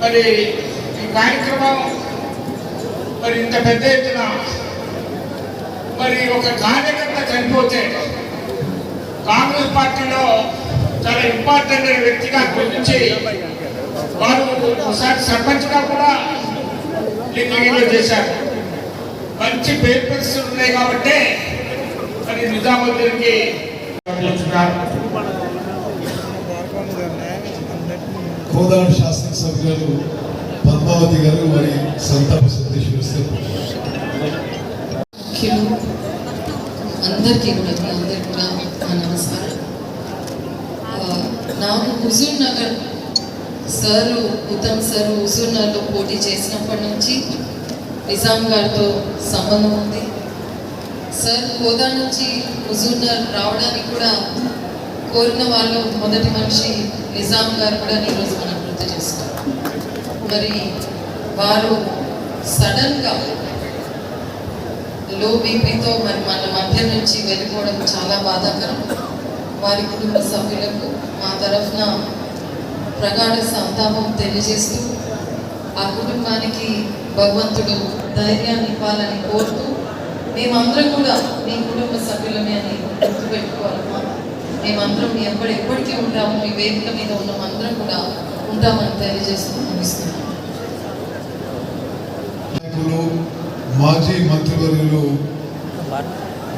మరి ఈ కార్యక్రమం మరి ఇంత పెద్ద ఎత్తున మరి ఒక కార్యకర్త చనిపోతే కాంగ్రెస్ పార్టీలో చాలా ఇంపార్టెంట్ అయిన వ్యక్తిగా గుర్తించి వారు ఒకసారి సర్పంచ్గా కూడా లింగంలో చేశారు. మంచి పేరు ప్రతిష్టలు ఉన్నాయి కాబట్టి మరి నిజాముద్దీన్కి కోదాడు శాసనసభ్యులు పద్మావతి గారు వారి సంతాప సందేశం ఇస్తే అందరికీ కూడా మీ అందరికీ కూడా నా నమస్కారం నాకు Huzurnagar sir Uttam sir హుజూర్ నగర్లో పోటీ చేసినప్పటి నుంచి నిజాం గారితో సంబంధం ఉంది. సార్ హోదా నుంచి హుజూర్ నగర్ రావడానికి కూడా కోరిన వాళ్ళు మొదటి మనిషి నిజాం గారు కూడా ఈరోజు మనం గుర్తు మరి వారు సడన్గా లో బీపీతో మరి మన మధ్య నుంచి వెళ్ళిపోవడం చాలా బాధాకరం. వారి కుటుంబ సభ్యులకు మా తరఫున ప్రగాఢ సంతాపం తెలియజేస్తూ ఆ కుటుంబానికి భగవంతుడు ధైర్యాన్ని ఇవ్వాలని కోరుతూ మేమందరం కూడా మీ కుటుంబ సభ్యులమే అని గుర్తుపెట్టుకోవాలమ్మా. మేమందరం మీ ఎప్పటి ఎప్పటికీ ఉంటాము మీ వేదిక మీద ఉన్న అందరం కూడా ఉంటామని తెలియజేస్తూ ముగిస్తున్నాను. మాజీ మంత్రివర్యులు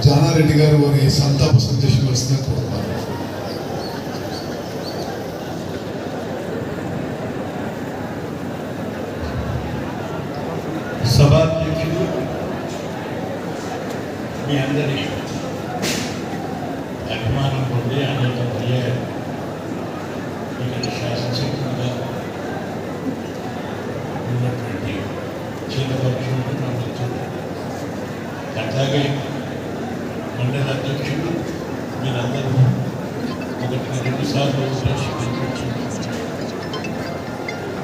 జానారెడ్డి గారు వారి సంతాప సందేశం వస్తున్నారు కోరుతారు సభాధ్యక్షులు మీ అందరి అభిమానం పొంది అనేక పర్యాయాలు ఇక్కడ శాసనసభ్యులుగా ఉన్నటువంటి చిన్నపక్షులు నా మిత్రులు అట్లాగే మండల అధ్యక్షులు మీరందరూ ఒకటి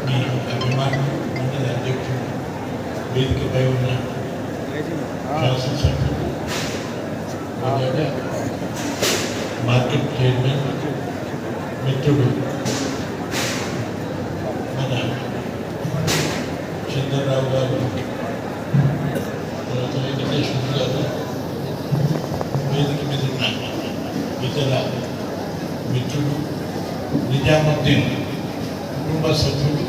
మీ అభిమానం మండల అధ్యక్షులు వేదికపై ఉన్న శాసనసభ్యులు మార్కెట్ చైర్మన్ మిత్రుడు మన చంద్రరావు గారు తర్వాత వెంకటేశ్వర గారు వేదిక మీద ఉన్న ఇతర మిత్రులు నిజాముద్దీన్ కుటుంబ సభ్యులు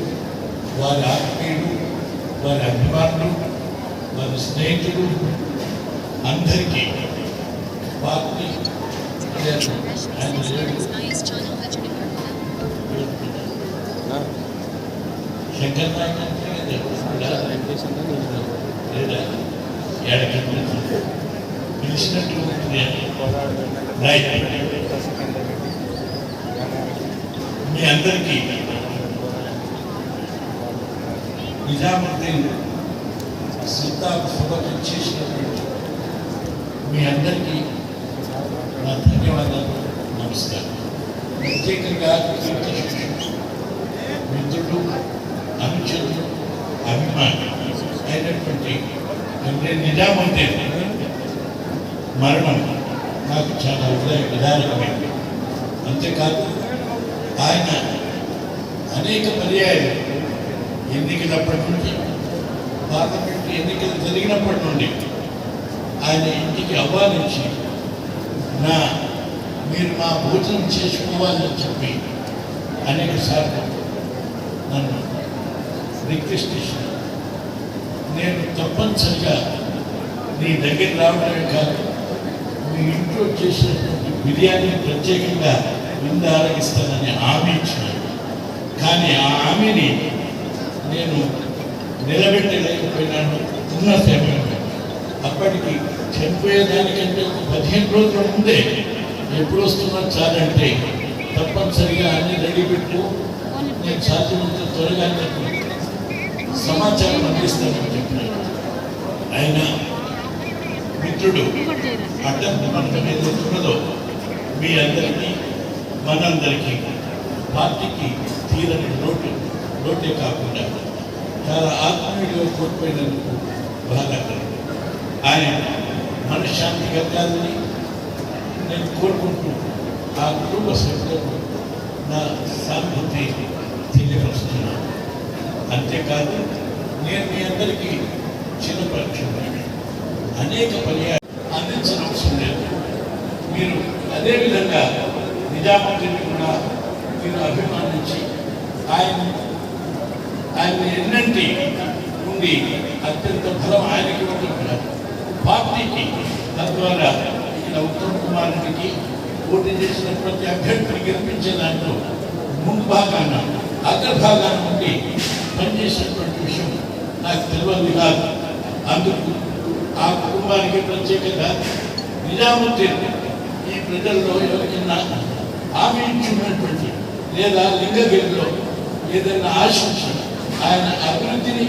వారి ఆత్మీయులు వారి అభిమానులు వారి స్నేహితులు అందరికీ పార్టీ ఆయన శంకర్ నాయక్ అంటే కదా? లేదా ఏడకంటే పిలిచినట్టు ఉంటుంది అని. రైట్ మీ అందరికీ నిజాముద్దీన్ సిద్ధార్థ సభకు చేసినటువంటి మీ అందరికీ నా ధన్యవాదాలు నమస్కారం ప్రత్యేకంగా కీర్తి శిష్యులు, మిత్రులు అనుచరులు అభిమానులు అయినటువంటి అంటే నిజాముద్దీన్ మరణం నాకు చాలా హృదయ విధానమైంది అంతేకాదు ఆయన అనేక పర్యాయాలు ఎన్నికలప్పటి నుండి పార్లమెంట్ ఎన్నికలు జరిగినప్పటి నుండి ఆయన ఇంటికి ఆహ్వానించి నా మీరు మా భోజనం చేసుకోవాలని చెప్పి అనేక సార్లు నన్ను రిక్వెస్ట్ చేశారు. నేను తప్పనిసరిగా నీ దగ్గర రావడమే కాదు మీ ఇంట్లో చేసినటువంటి బిర్యానీ ప్రత్యేకంగా విందు ఆరగిస్తానని హామీ ఇచ్చాడు కానీ ఆ హామీని నేను నిలబెట్టలేకపోయినాను ఉన్న సమయంలో అప్పటికి చనిపోయేదానికంటే ఒక పదిహేను రోజుల ముందే ఎప్పుడు వస్తున్నా చాలంటే తప్పనిసరిగా అన్ని రెడీ పెట్టు నేను సాధ్యమంత త్వరగా నీకు సమాచారం అందిస్తానని చెప్పినాను ఆయన మిత్రుడు అడ్డం మనకు ఏదైతే ఉన్నదో మీ అందరికీ మనందరికీ పార్టీకి తీరని లోటు లోటే కాకుండా చాలా ఆత్మీయుడిగా కోల్పోయినందుకు బాధాకరం ఆయన మనశ్శాంతి కలగాలని నేను కోరుకుంటూ ఆ కుటుంబ సభ్యులకు నా సానుభూతి తెలియపరుస్తున్నాను. అంతేకాదు నేను మీ అందరికీ చిన్న పరీక్ష అనేక పర్యాలు అందించిన అవసరం లేదు. మీరు అదేవిధంగా నిజామాబాద్ని కూడా మీరు అభిమానించి ఆయన ఆయన ఎన్నంటి ఉండి అత్యంత బలం ఆయనకి ఉంటున్నారు పార్టీకి తద్వారా ఈయన ఉత్తమ్ కుమార్ రెడ్డికి పోటీ చేసిన ప్రతి అభ్యర్థిని గెలిపించే దాంట్లో ముందు భాగాన అగ్రభాగాన ఉండి పనిచేసినటువంటి విషయం నాకు తెలియదు కాదు. అందుకు ఆ కుటుంబానికి ప్రత్యేకత నిజాముద్దీన్ ఈ ప్రజల్లో ఎవరికైనా హామీ ఇచ్చినటువంటి లేదా లింగగిరిలో ఏదైనా ఆశించి ఆయన అభివృద్ధిని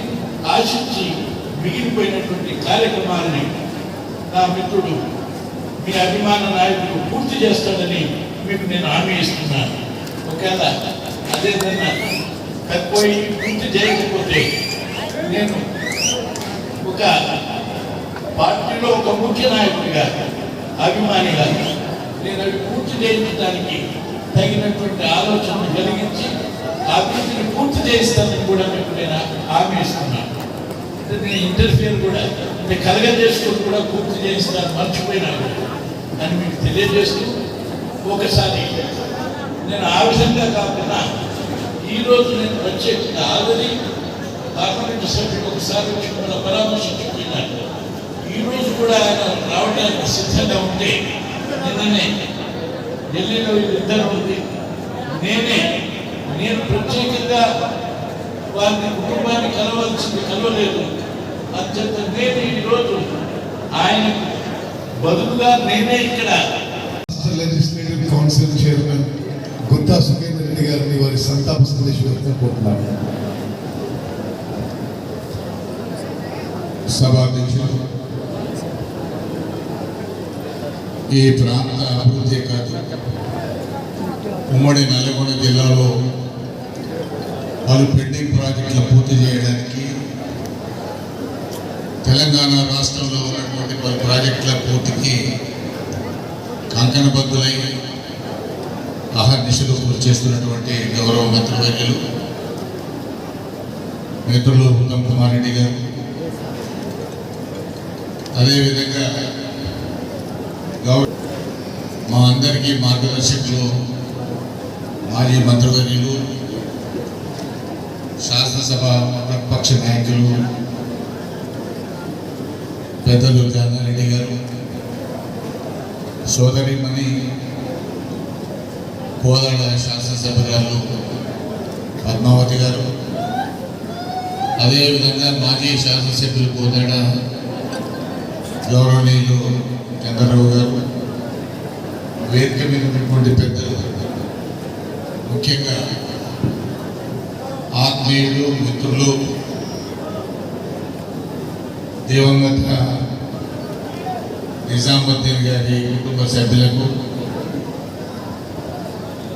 ఆశించి మిగిలిపోయినటువంటి కార్యక్రమాలని నా మిత్రుడు మీ అభిమాన నాయకుడు పూర్తి చేస్తాడని మీకు నేను హామీ ఇస్తున్నాను. ఒకవేళ అదేదన్నా తక్కువై పూర్తి చేయకపోతే నేను ఒక పార్టీలో ఒక ముఖ్య నాయకుడిగా అభిమానిగా నేను అవి పూర్తి చేయించడానికి తగినటువంటి ఆలోచన కలిగించి అభివృద్ధిని పూర్తి చేయిస్తానని కూడా మీకు నేను హామీ ఇస్తున్నాను. అంటే నేను ఇంటర్ఫియర్ కూడా అంటే కలగజేసుకుని కూడా పూర్తి చేయిస్తాను మర్చిపోయినా అని మీకు తెలియజేస్తూ ఒకసారి నేను ఆ విధంగా కాకుండా ఈరోజు నేను ప్రత్యేకంగా ఆల్రెడీ పార్లమెంట్ సభ్యుడు ఒకసారి వచ్చి మన పరామర్శించుకున్నాను. ఈ రోజు కూడా ఆయన రావడానికి సిద్ధంగా ఉంటే నిన్ననే ఢిల్లీలో ఇద్దరు ఉంది. నేనే. నేను ప్రత్యేకంగా వారిని కుటుంబాన్ని కలవాల్సింది కలవలేదు. అత్యంత నేను ఈరోజు ఆయన బదులుగా నేనే ఇక్కడ. Legislative council chairman Gutha Sukender Reddy గారిని వారి సంతాప సందేశం వ్యక్తం సభాధ్యక్షులు ఈ ప్రాంత అభివృద్ధి కాదు. ఉమ్మడి నల్గొండ జిల్లాలో పలు పెండింగ్ ప్రాజెక్టులు పూర్తి చేయడానికి తెలంగాణ రాష్ట్రంలో ఉన్నటువంటి పలు ప్రాజెక్టుల పూర్తికి కంకణబద్దులై అహర్నిశలు కృషి చేస్తున్నటువంటి గౌరవ మంత్రివర్యులు మిత్రులు ఉత్తమ్ కుమార్ రెడ్డి గారు. అదేవిధంగా మా అందరికీ మార్గదర్శకులు మాజీ మంత్రివర్యులు శాసనసభ ప్రతిపక్ష నాయకులు పెద్దలు జానారెడ్డి గారు సోదరిమణి కోదాడ శాసనసభ్యురాలు పద్మావతి గారు అదేవిధంగా మాజీ శాసనసభ్యులు కోదాడ గౌరవనీయులు చంద్రరావు గారు వేదిక మీద ఉన్నటువంటి పెద్దలు ముఖ్యంగా ఆత్మీయులు మిత్రులు దివంగత నిజాముద్దీన్ గారి కుటుంబ సభ్యులకు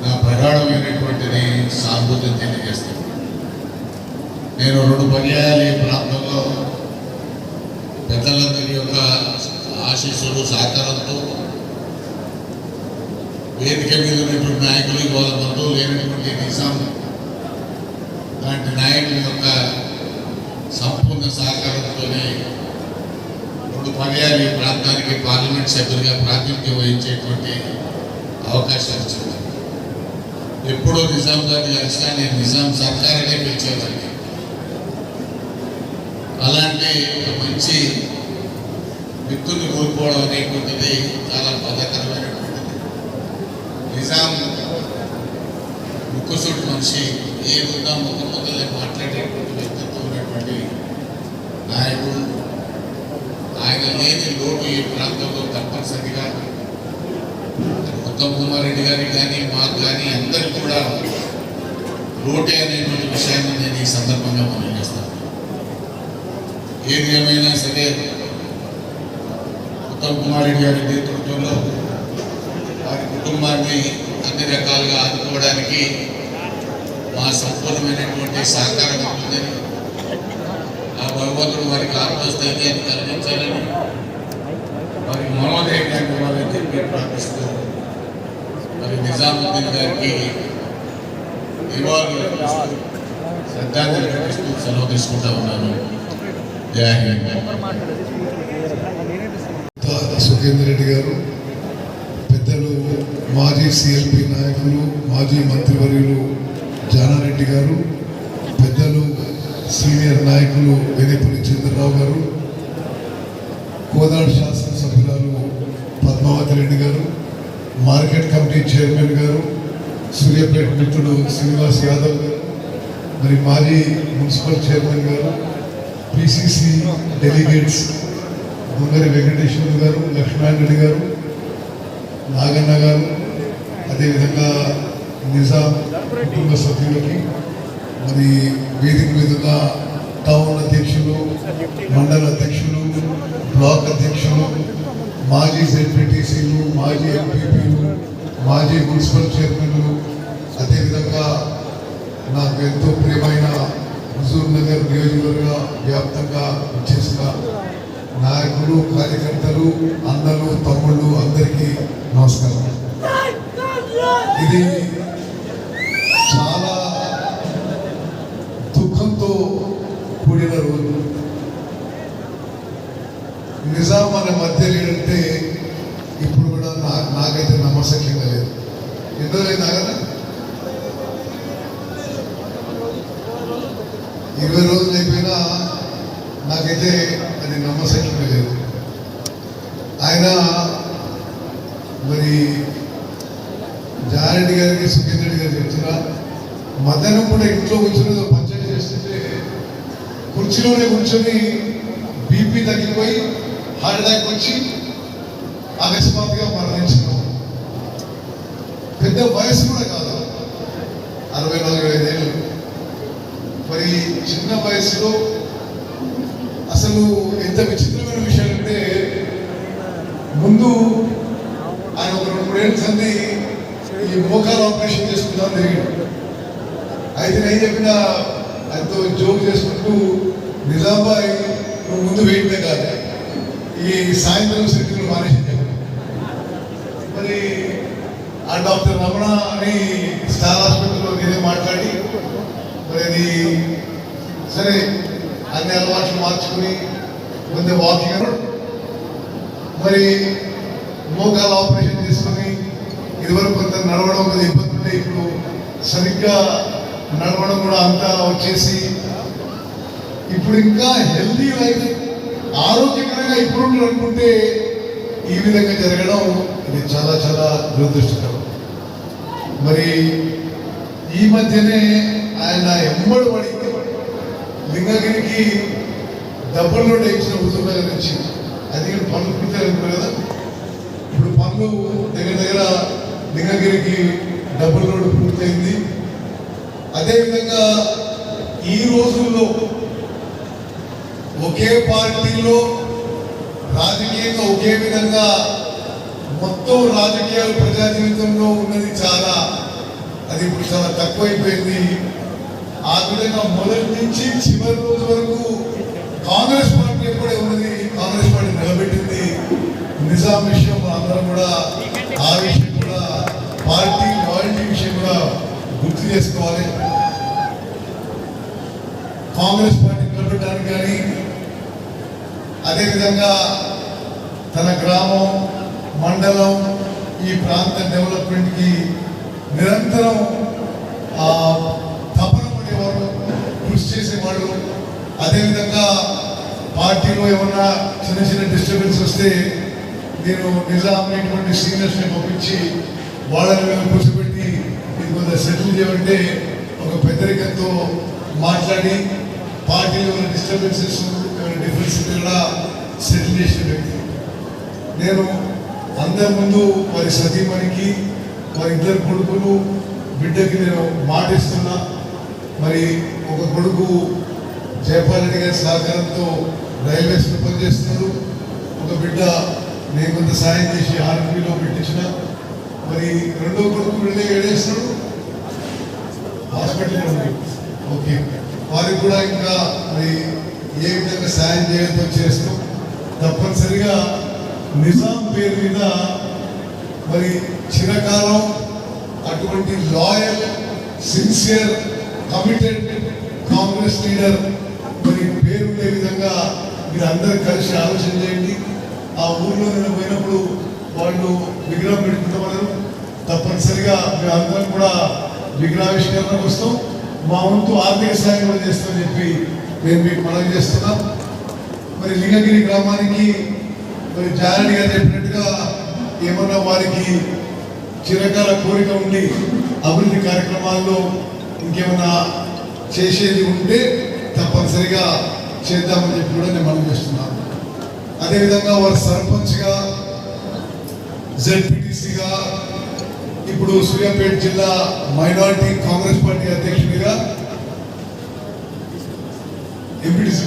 నా ప్రగాఢమైనటువంటిది సానుభూతిని తెలియజేస్తాను. నేను రెండు పర్యాయాలు ఈ ప్రాంతంలో పెద్దలందరి యొక్క ఆశీస్సులు సహకారంతో వేదిక మీద ఉన్నటువంటి నాయకులు వాళ్ళ లేనటువంటి నిజాం లాంటి నాయకుల యొక్క సంపూర్ణ సహకారంతోనే రెండు పర్యాలు ఈ ప్రాంతానికి పార్లమెంట్ సభ్యులుగా ప్రాతినిధ్యం వహించేటువంటి అవకాశం వచ్చింది ఎప్పుడో నిజాం గారిని కలిసినా నేను నిజాం సర్కారనే పిలిచేవాడిని. అలాంటి ఒక మంచి వ్యక్తుల్ని కోల్పోవడం అనేటువంటిది చాలా బాధాకరమైనటువంటిది నిజాం ముక్కుసూటి మనిషి ఏ ముద్దా ముద్ద ముద్దలే మాట్లాడేటువంటి వ్యక్తిత్వం ఉన్నటువంటి నాయకుడు ఆయన లేని లోటు ఈ ప్రాంతంలో తప్పనిసరిగా ఉత్తమ్ కుమార్ రెడ్డి గారికి కానీ మాకు కానీ అందరికి కూడా లోటే అనేటువంటి విషయాన్ని నేను ఈ సందర్భంగా మనం చేస్తాను. ఏది ఏమైనా సరే ఉత్తమ్ కుమార్ రెడ్డి గారి నేతృత్వంలో వారి కుటుంబాన్ని అన్ని రకాలుగా ఆదుకోవడానికి మా సంపూర్ణమైనటువంటి సహకారం ఉంటుందని ఆ భగవంతుడు వారికి ఆత్మస్థైర్యాన్ని కలిగించాలని వారికి మనోధైర్యాన్ని ఇవ్వాలని చెప్పి ప్రార్థిస్తూ మరి నిజాముద్దీన్ గారికి నివాళులు అర్పిస్తూ శ్రద్ధాంజలి ఘటిస్తూ సెలవు తీసుకుంటా ఉన్నాను జై హింద్ తా- రెడ్డి గారు పెద్దలు మాజీ సిఎల్పి నాయకులు మాజీ మంత్రివర్యులు జానారెడ్డి గారు పెద్దలు సీనియర్ నాయకులు వేదేపల్లి చంద్రరావు గారు కోదాడు శాసనసభ్యురాలు పద్మావతి రెడ్డి గారు మార్కెట్ కమిటీ చైర్మన్ గారు సూర్యాపేట మిత్రుడు శ్రీనివాస్ యాదవ్ గారు మరి మాజీ మున్సిపల్ చైర్మన్ గారు పిసిసి డెలిగేట్స్ గుంగరి వెంకటేశ్వర గారు లక్ష్మణరెడ్డి గారు నాగన్న గారు అదేవిధంగా నిజాం కుటుంబ సభ్యులకి మరి వేదిక మీదుగా టౌన్ అధ్యక్షులు మండల అధ్యక్షులు బ్లాక్ అధ్యక్షులు మాజీ జెడ్పీటీసీలు మాజీ ఎంపీపీలు మాజీ మున్సిపల్ చైర్మన్లు అదేవిధంగా నాకు ఎంతో ప్రియమైన హుజూర్ నగర్ నియోజకవర్గ వ్యాప్తంగా చేసిన నాయకులు కార్యకర్తలు అందరూ తమ్ముళ్ళు అందరికీ నమస్కారం. ఇది చాలా దుఃఖంతో కూడిన రోజు. నిజాం మన మధ్య లేడంటే ఇప్పుడు కూడా నాకైతే నమ్మశక్యంగా లేదు. ఎందుకు లేదా కదా ఇరవై రోజులు అయిపోయినా నాకైతే అది నమ్మశక్యంగా లేదు. ఆయన మరి జారెడ్డి గారికి సుఖేంద్ర రెడ్డి గారు చెప్తున్నా మధ్యాహ్నం కూడా ఇంట్లో కూర్చుని పంచాయతీ చేస్తుంటే కుర్చీలోనే కూర్చొని బీపీ తగ్గిపోయి హార్ట్ అటాక్ వచ్చి అకస్మాత్తుగా మరణించడం. పెద్ద వయసు కూడా కాదు. అరవై నాలుగు ఐదేళ్ళు మరి చిన్న వయసులో నిజాబాయి నువ్వు ముందు వేయటమే కాదు. ఈ సాయంత్రం సెంటర్ మానేసి మరి ఆ డాక్టర్ రమణ అని స్టార్ హాస్పిటల్లో నేనే మాట్లాడి మరి అది సరే అన్ని అలవాట్లు మార్చుకుని ముందే వాకింగ్ మరి మోకాలు ఆపరేషన్ చేసుకుని ఇదివరకు కొంత నడవడం కొద్దిగా ఇబ్బంది ఉంటే ఇప్పుడు సరిగ్గా నడవడం కూడా అంతా వచ్చేసి ఇప్పుడు ఇంకా హెల్దీ లైఫ్ ఆరోగ్యకరంగా ఇప్పుడు అనుకుంటే ఈ విధంగా జరగడం ఇది చాలా చాలా దురదృష్టకరం. మరి ఈ మధ్యనే ఆయన ఎంబడి పడి లింగగిరికి డబ్బుల్లో ఇచ్చిన ఉద్యోగాల నుంచి అది పనులు పూర్తయిపోయి కదా. ఇప్పుడు పనులు దగ్గర దగ్గర లింగగిరికి డబుల్ రోడ్డు పూర్తయింది. అదేవిధంగా ఈ రోజుల్లో ఒకే పార్టీలో రాజకీయంగా ఒకే విధంగా మొత్తం రాజకీయాలు ప్రజా జీవితంలో ఉన్నది చాలా. అది ఇప్పుడు చాలా తక్కువైపోయింది. ఆ విధంగా మొదటి నుంచి చివరి రోజు వరకు కాంగ్రెస్ పార్టీ ఎప్పుడే ఉన్నది. కాంగ్రెస్ పార్టీ నిలబెట్టింది. నిజాం విషయం అందరం కూడా ఆ విషయం కూడా పార్టీ లాయల్టీ విషయం కూడా గుర్తు చేసుకోవాలి. కాంగ్రెస్ పార్టీ నిలబెట్టడానికి కానీ అదేవిధంగా తన గ్రామం మండలం ఈ ప్రాంత డెవలప్మెంట్కి నిరంతరం తపన పడేవారు కృషి చేసేవాడు అదేవిధంగా పార్టీలో ఏమన్నా చిన్న చిన్న డిస్టర్బెన్స్ వస్తే నేను నిజాం అనేటువంటి సీనియర్స్ని పంపించి వాళ్ళని మేము కూర్చోబెట్టి ఇది కొంత సెటిల్ చేయమంటే ఒక పెద్దరికంతో మాట్లాడి పార్టీలో ఉన్న డిస్టర్బెన్సెస్ ఏమైనా డిఫరెన్స్ ఉంటే కూడా సెటిల్ చేసిన వ్యక్తి నేను అందరి ముందు వారి సతీమణికి వారి ఇద్దరు కొడుకులు బిడ్డకి నేను మాటిస్తున్నా మరి ఒక కొడుకు జయపాల్ రెడ్డి గారి సహకారంతో రైల్వేస్లో పనిచేస్తున్నాడు. ఒక బిడ్డ నేను కొంత సాయం చేసి ఆర్మీలో పెట్టించిన. మరి రెండో కొడుకు వెళ్ళి ఏడేస్తున్నాడు. హాస్పిటల్లో ఉంది. ఓకే. వారికి కూడా ఇంకా మరి ఏ విధంగా సాయం చేయడంతో చేస్తూ తప్పనిసరిగా నిజాం పేరు మీద మరి చిరకాలం అటువంటి loyal sincere committed Congress leader మరి పేరు ఉండే విధంగా మీరు అందరు కలిసి ఆలోచన చేయండి. ఆ ఊర్లో నేను పోయినప్పుడు వాళ్ళు విగ్రహం పెట్టుకుంటామన్నారు తప్పనిసరిగా మేమందరం కూడా విగ్రహావిష్కరణకు వస్తాం. మా వంతు ఆర్థిక సాయం కూడా చేస్తామని చెప్పి నేను మీకు మనవి చేస్తున్నాం. మరి లింగగిరి గ్రామానికి మరి జానడి గారు చెప్పినట్టుగా ఏమన్నా వారికి చిరకాల కోరిక ఉండి అభివృద్ధి కార్యక్రమాల్లో ఇంకేమన్నా చేసేది ఉంటే తప్పనిసరిగా చేద్దామని చెప్పి కూడా నేను మనం చేస్తున్నాను. అదేవిధంగా వారు సర్పంచ్గా జెడ్పీటీసీగా ఇప్పుడు సూర్యాపేట జిల్లా మైనార్టీ కాంగ్రెస్ పార్టీ అధ్యక్షుడిగా ఎంపీడీసీ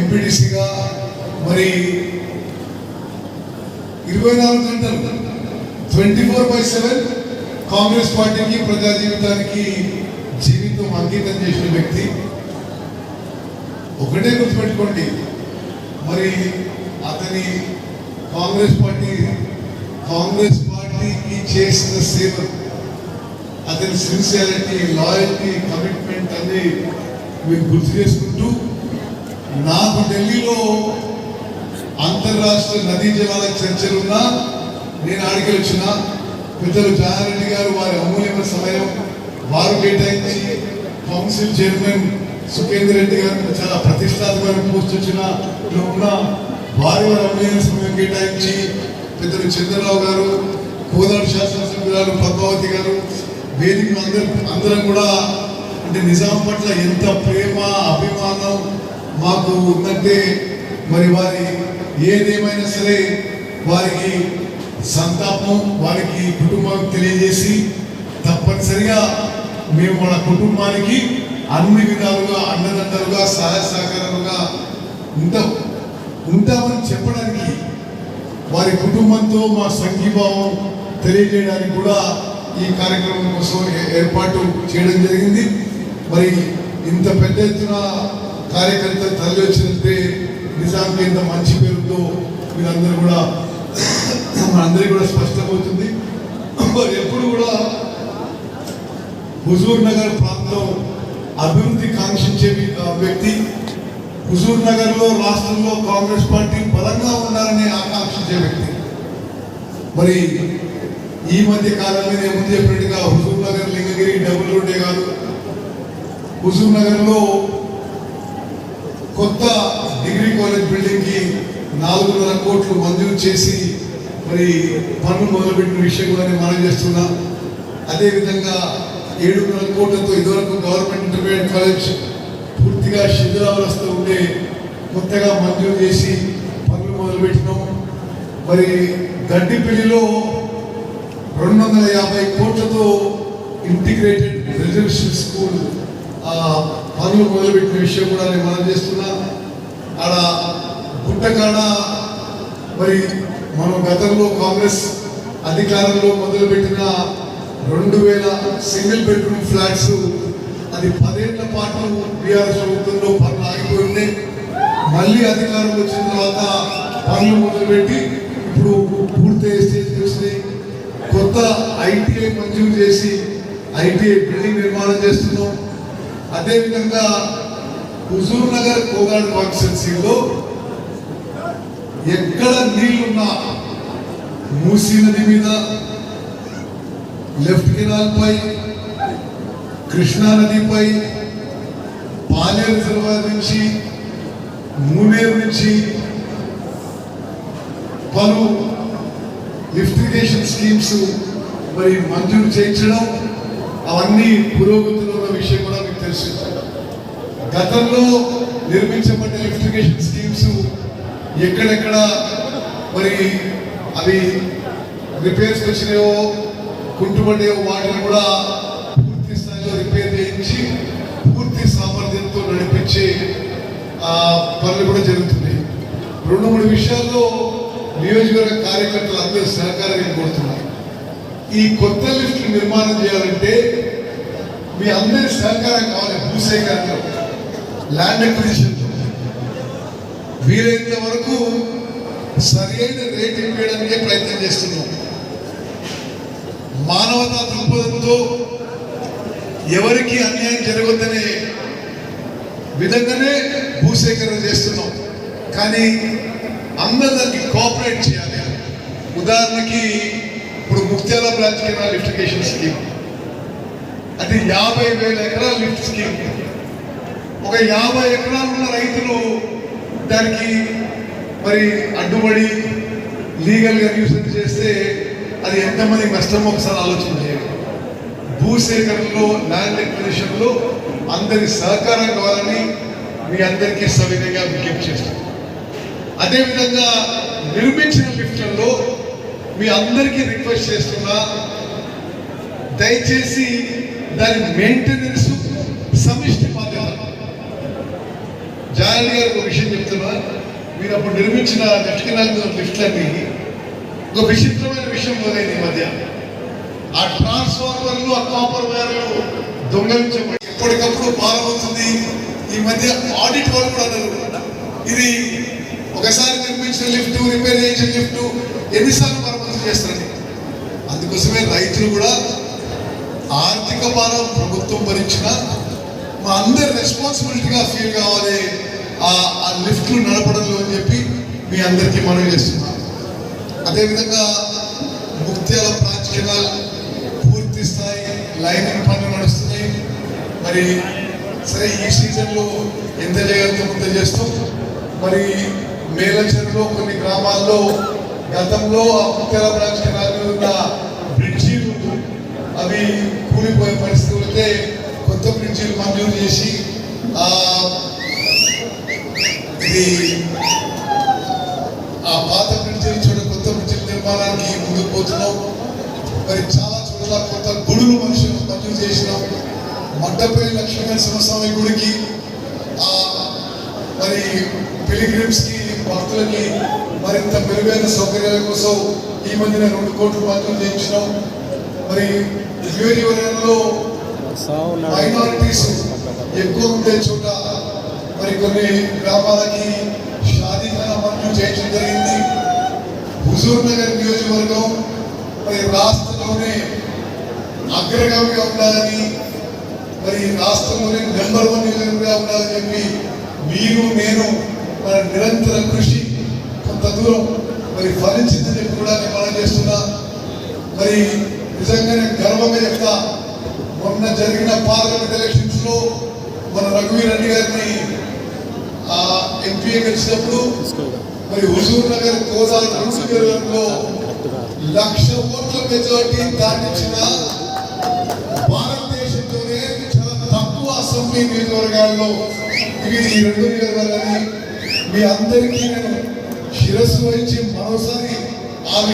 ఎంపీడీసీగా మరి ఇరవై నాలుగు గంటలు. Twenty four by seven Congress పార్టీకి ప్రజా జీవితానికి జీవితం అంకితం చేసిన వ్యక్తి. ఒకటే గుర్తుపెట్టుకోండి. మరి అతని కాంగ్రెస్ పార్టీ కాంగ్రెస్ పార్టీకి చేసిన సేవ అతని సిన్సియారిటీ లాయల్టీ కమిట్మెంట్ అన్ని మీరు గుర్తు చేసుకుంటూ నాకు ఢిల్లీలో అంతర్రాష్ట్ర నదీ జలాల చర్చలున్నా నేను ఆడికి వచ్చిన పెద్దలు జానారెడ్డి గారు వారి అమూల్యమైన సమయం వారు కేటాయించి కౌన్సిల్ చైర్మన్ సుఖేందర్ రెడ్డి గారు చాలా ప్రతిష్టాత్మకమైన పోస్ట్ వచ్చిన ఉన్న వారి వారి అమూల్యమైన సమయం కేటాయించి పెద్దలు చంద్రరావు గారు కోదాడు శాసనసభ్యురాలు పద్మావతి గారు వేదిక అందరం అందరం కూడా అంటే నిజాం పట్ల ఎంత ప్రేమ అభిమానం మాకు ఉందంటే మరి వారి ఏదేమైనా సరే వారికి సంతాపం వారికి కుటుంబం తెలియజేసి తప్పనిసరిగా మేము మన కుటుంబానికి అన్ని విధాలుగా అండదండలుగా సహాయ సహకారాలుగా ఉంటాం ఉంటామని చెప్పడానికి వారి కుటుంబంతో మా సంఘీభావం తెలియజేయడానికి కూడా ఈ కార్యక్రమం కోసం ఏ- ఏర్పాటు చేయడం జరిగింది. మరి ఇంత పెద్ద ఎత్తున కార్యకర్తలు తరలి వచ్చినంటే నిజానికి ఇంత మంచి పేరుతో మీరందరూ కూడా మనందరికీ కూడా స్పష్టమవుతుంది. మరి ఎప్పుడు కూడా హుజూర్ నగర్ ప్రాంతం అభివృద్ధి కాంక్షించే వ్యక్తి. హుజూర్ నగర్లో రాష్ట్రంలో కాంగ్రెస్ పార్టీ బలంగా ఉండాలని ఆకాంక్షించే వ్యక్తి. మరి ఈ మధ్య కాలంలో నేను ముందు చెప్పినట్టుగా హుజూర్ నగర్ లింగగిరి డబుల్ రోడ్డే కాదు. హుజూర్ కొత్త డిగ్రీ కాలేజ్ బిల్డింగ్కి నాలుగున్నర కోట్లు మంజూరు చేసి మరి పనులు మొదలుపెట్టిన విషయం కూడా నేను మనం చేస్తున్నా. అదేవిధంగా ఏడున్నర కోట్లతో ఇదివరకు గవర్నమెంట్ ఇంటర్మీడియట్ కాలేజ్ పూర్తిగా శిథిలావస్థ ఉండే కొత్తగా మంజూరు చేసి పనులు మొదలుపెట్టినాం. మరి గడ్డిపల్లిలో రెండు వందల యాభై కోట్లతో ఇంటిగ్రేటెడ్ రెసిడెన్షియల్ స్కూల్ పనులు మొదలుపెట్టిన విషయం కూడా నేను మనం చేస్తున్నా. ఆడ గుట్టకాడ మరి మనం గతంలో కాంగ్రెస్ అధికారంలో మొదలుపెట్టిన రెండు వేల సింగిల్ బెడ్రూమ్ ఫ్లాట్స్ అది పదేళ్ళ పాటు బీఆర్ఎస్ ప్రభుత్వంలో పనులు ఆగిపోయి ఉన్నాయి. మళ్ళీ అధికారం వచ్చిన తర్వాత పనులు మొదలుపెట్టి ఇప్పుడు పూర్తి స్టేజ్ వచ్చినాయి కొత్త ఐటీఐ మంజూరు చేసి ఐటీఐ బిల్డింగ్ నిర్మాణం చేస్తున్నాం. అదేవిధంగా హుజూర్ నగర్ కోగాడ్ కాన్స్టిట్యున్సీలో ఎక్కడ నీళ్ళున్నా మూసీ నది మీద లెఫ్ట్ కెనాల్పై కృష్ణా నదిపై పాలేరు రిజర్వాయర్ నుంచి మూనేరు నుంచి పలు లిఫ్టిగేషన్ స్కీమ్స్ మరి మంజూరు చేయించడం అవన్నీ పురోగతిలో ఉన్న గతంలో నిర్మించబడ్డ లిఫ్టిగేషన్ స్కీమ్స్ ఎక్కడెక్కడ మరి అవి రిపేర్స్ వచ్చినాయో కుంటుపడ్డాయో వాటిని కూడా పూర్తి స్థాయిలో రిపేర్ చేయించి పూర్తి సామర్థ్యంతో నడిపించే ఆ, పనులు కూడా జరుగుతున్నాయి. రెండు మూడు విషయాల్లో నియోజకవర్గ కార్యకర్తలు అందరూ సహకారం కోరుతున్నారు. ఈ కొత్త లిఫ్ట్ నిర్మాణం చేయాలంటే మీ అందరి సహకారం కావాలి భూసేకరణలో. ల్యాండ్ అక్విజిషన్ వీలైనంత వరకు సరైన రేట్ ఇవ్వడానికే ప్రయత్నం చేస్తున్నాం. మానవతా దృక్పథంతో ఎవరికి అన్యాయం జరగొద్దనే విధంగానే భూసేకరణ చేస్తున్నాం. కానీ అందరు దానికి కోఆపరేట్ చేయాలి. ఉదాహరణకి ఇప్పుడు ముక్త్యాల బ్రాంచ్ కెనాల్ లిఫ్టికేషన్ స్కీమ్. అది యాభై వేల ఎకరాల లిఫ్ట్ స్కీమ్. ఒక యాభై ఎకరాలు ఉన్న రైతులు దానికి మరి అడ్డుపడి లీగల్గా న్యూసెన్స్ చేస్తే అది ఎంతమంది నష్టమో ఒకసారి ఆలోచన చేయాలి భూసేకరణలో ల్యాండ్ ఎక్విజిషన్లో అందరి సహకారం కావాలని మీ అందరికీ సవినయంగా విజ్ఞప్తి చేస్తాను అదేవిధంగా నిర్మించిన లిఫ్ట్లలో మీ అందరికీ రిక్వెస్ట్ చేస్తున్నా దయచేసి దాని మెయింటెనెన్స్ సమిష్టి బాధ్యత జాయల్ గారు ఒక విషయం చెప్తున్నా. మీరు అప్పుడు నిర్మించిన నెట్కినాల మీద లిఫ్ట్లన్నీ ఒక విచిత్రమైన విషయం మొదలైంది ఈ మధ్య. ఆ ట్రాన్స్ఫార్మర్లు ఆ కాపర్ వైర్లు దొంగలించబడి ఎప్పటికప్పుడు మారబోతుంది ఈ మధ్య ఆడిట్ వాళ్ళు కూడా అన్నారు. ఇది ఒకసారి నిర్మించిన లిఫ్ట్ రిపేర్ చేసిన లిఫ్ట్ ఎన్నిసార్లు మరమ్మతులు చేస్తారండి అందుకోసమే రైతులు కూడా ఆర్థిక భారం ప్రభుత్వం భరించిన మా అందరి రెస్పాన్సిబిలిటీగా ఫీల్ కావాలి. ఆ ఆ లిఫ్ట్లు నడపడంలో అని చెప్పి మీ అందరికీ మనం చేస్తున్నాం. అదేవిధంగా ముక్త్యాల బ్రాంచ్ పూర్తి స్థాయి లైనింగ్ పనులు నడుస్తున్నాయి. మరి సరే ఈ సీజన్లో ఎంత చేయగలుగుతాం అంత చేస్తాం మరి మేలచెరులో కొన్ని గ్రామాల్లో గతంలో ఆ ముక్త్యాల బ్రాంచ్ ఉన్న అవి కూలిపోయే పరిస్థితి వస్తే కొత్త బ్రిడ్జీలు మంజూరు చేసి ఇది ఆ పాత బ్రిడ్జీలు చూడ కొత్త బ్రిడ్జీల నిర్మాణానికి ముందుకు పోతున్నాం. మరి చాలా చోట్ల కొత్త గుడులు మనుషులు మంజూరు చేసినాం. మడ్డపల్లి లక్ష్మీనరసింహ స్వామి గుడికి మరి పిలిగ్రిమ్స్కి భక్తులకి మరింత మెరుగైన సౌకర్యాల కోసం ఈ మధ్యన రెండు కోట్లు మంజూరు చేయించినాం. మరి నియోజకవర్గంలో మైనారిటీస్ ఎక్కువ ఉండే చోట మరి కొన్ని గ్రామాలకి షాదీఖానా మంజూరు చేయించడం జరిగింది. హుజూర్ నగర్ నియోజకవర్గం మరి రాష్ట్రంలోనే అగ్రగామిగా ఉండాలని మరి రాష్ట్రంలోనే నెంబర్ వన్ నియోజకవర్గంగా ఉండాలని చెప్పి మీరు నేను మన నిరంతర కృషి కొంత దూరం మరి ఫలించిందని చెప్పి కూడా నేను మనం చేస్తున్నా. మరి నిజంగా నేను గర్వంగా చెప్తా మొన్న జరిగిన పార్లమెంట్ ఎలక్షన్స్లో మన రఘువీర్ రెడ్డి గారిని ఆ ఎంపీ గెలిచినప్పుడు మరి హుజూర్ నగర్ కోదాల నియోజకవర్గంలో లక్ష ఓట్ల మెజార్టీ దాటించిన భారతదేశంలోనే చాలా తక్కువ అసెంబ్లీ నియోజకవర్గాల్లో ఇవి ఈ రెండు నియోజకవర్గాలని మీ అందరికీ నేను శిరస్సు వహించి మరోసారి